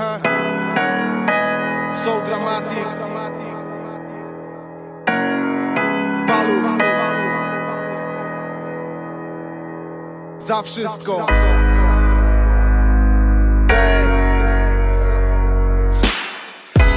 Aha. So dramatic. Paluch. Za wszystko.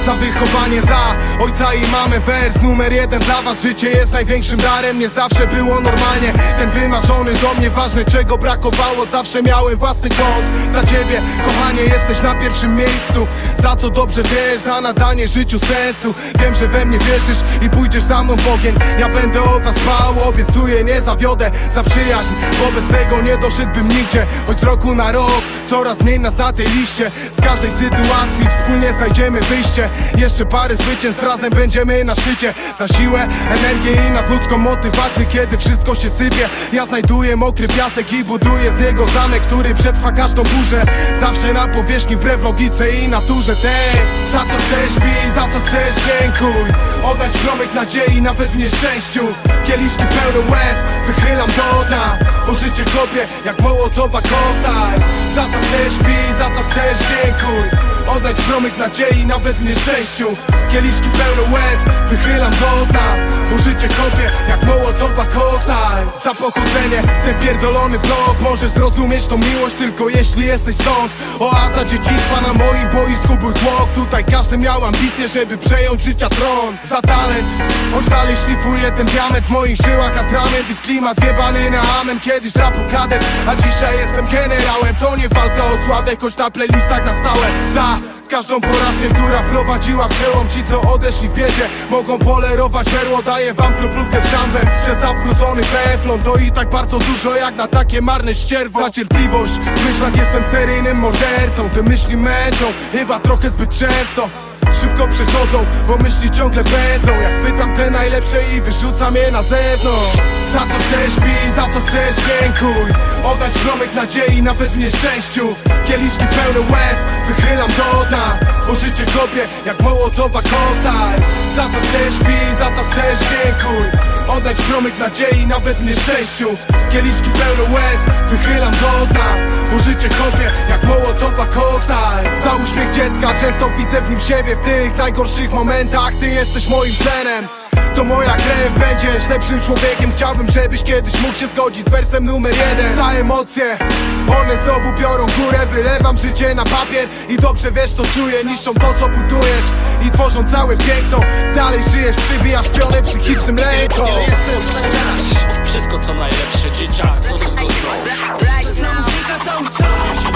Za wychowanie, za ojca i mamę. Wers numer jeden dla was. Życie jest największym darem. Nie zawsze było normalnie. Ten wymarzony do mnie. Ważny Czego brakowało. Zawsze miałem własny kąt Za ciebie. Kochanie jesteś na pierwszym miejscu. Za co dobrze wiesz Za nadanie życiu sensu. Wiem, że we mnie wierzysz I pójdziesz za mną w ogień. Ja będę o was dbał Obiecuję, nie zawiodę Za przyjaźń. Bo bez tego nie doszedłbym nigdzie. Choć z roku na rok Coraz mniej nas na tej liście. Z każdej sytuacji wspólnie znajdziemy wyjście Jeszcze parę zwycięstw razem będziemy na szczycie. Za siłę, energię i nadludzką motywację Kiedy wszystko się sypie. Ja znajduję mokry piasek i buduję z niego zamek Który przetrwa każdą burzę. Zawsze na powierzchni wbrew logice i naturze. Tej Za co chcesz pij, za co chcesz dziękuj. Oddać promyk nadziei nawet w nieszczęściu. Kieliszki pełne łez, wychylam do dna. Bo życie kopie jak mołotowa koktajl Za co chcesz pij, za co chcesz dziękuj Oddać promyk nadziei nawet w nieszczęściu. Kieliszki pełne łez, wychylam do Bo życie kopie jak mołotowa koktajl Za pochodzenie, ten pierdolony blok Możesz zrozumieć tą miłość tylko jeśli jesteś stąd. Oaza dzieciństwa na moim boisku był tłok. Tutaj każdy miał ambicje, żeby przejąć życia tron. Za talent, choć dalej szlifuję ten diament. W moich żyłach atrament i w klimat wiebany na amen. Kiedyś rapu kadet, a dzisiaj jestem generałem. To nie walka o sławę, choć na playlistach na stałe. Za Każdą porażkę, która wprowadziła w przełom Ci co odeszli w biedzie Mogą polerować perło. Daję wam kroplówkę z szambem Przez zabrudzony teflon. To i tak bardzo dużo jak na takie marne ścierwo. Za cierpliwość W myślach jestem seryjnym mordercą. Te myśli męczą Chyba trochę zbyt często. Szybko przechodzą, bo myśli ciągle pędzą. Jak chwytam te najlepsze i wyrzucam je na zewnątrz. Za co chcesz pij, za co chcesz dziękuj. Oddać promyk nadziei nawet w nieszczęściu Kieliszki pełne łez, wychylam dna Bo życie kopie jak mołotowa koktajl Za co chcesz pij, za co chcesz dziękuj. Oddać promyk nadziei nawet w nieszczęściu. Kieliszki pełne łez, wychylam dna Bo życie kopie jak mołotowa koktajl Za uśmiech dziecka często widzę w nim siebie W tych najgorszych momentach. Ty jesteś moim tlenem to moja krew, będziesz lepszym człowiekiem. Chciałbym, żebyś kiedyś mógł się zgodzić z wersem numer jeden. Za emocje, one znowu biorą górę. Wylewam życie na papier i dobrze wiesz co czuję. Niszczą to co budujesz i tworzą całe piękno. Dalej żyjesz, przybijasz pionę psychicznym lękom Ile jestem w stanie dać Wszystko co najlepsze dzieciak, co tylko zdrowy Znam ucieka cały czas nie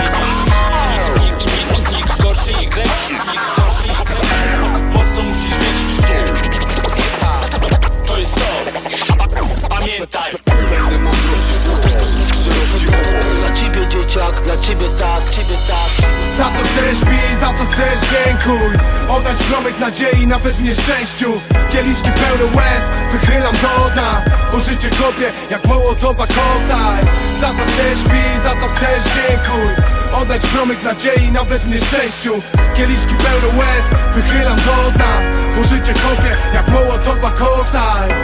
Nikt, nikt, nikt, nikt, nikt gorszy, nikt lepszy. Nikt chcesz dziękuj. Oddać promyk nadziei nawet w nieszczęściu. Kieliszki pełne łez, wychylam do dna. Bo życie kopie jak mołotowa koktajl Za co chcesz pij, za co chcesz dziękuj. Oddać promyk nadziei nawet w nieszczęściu. Kieliszki pełne łez, wychylam do dna. Bo życie kopie jak mołotowa koktajl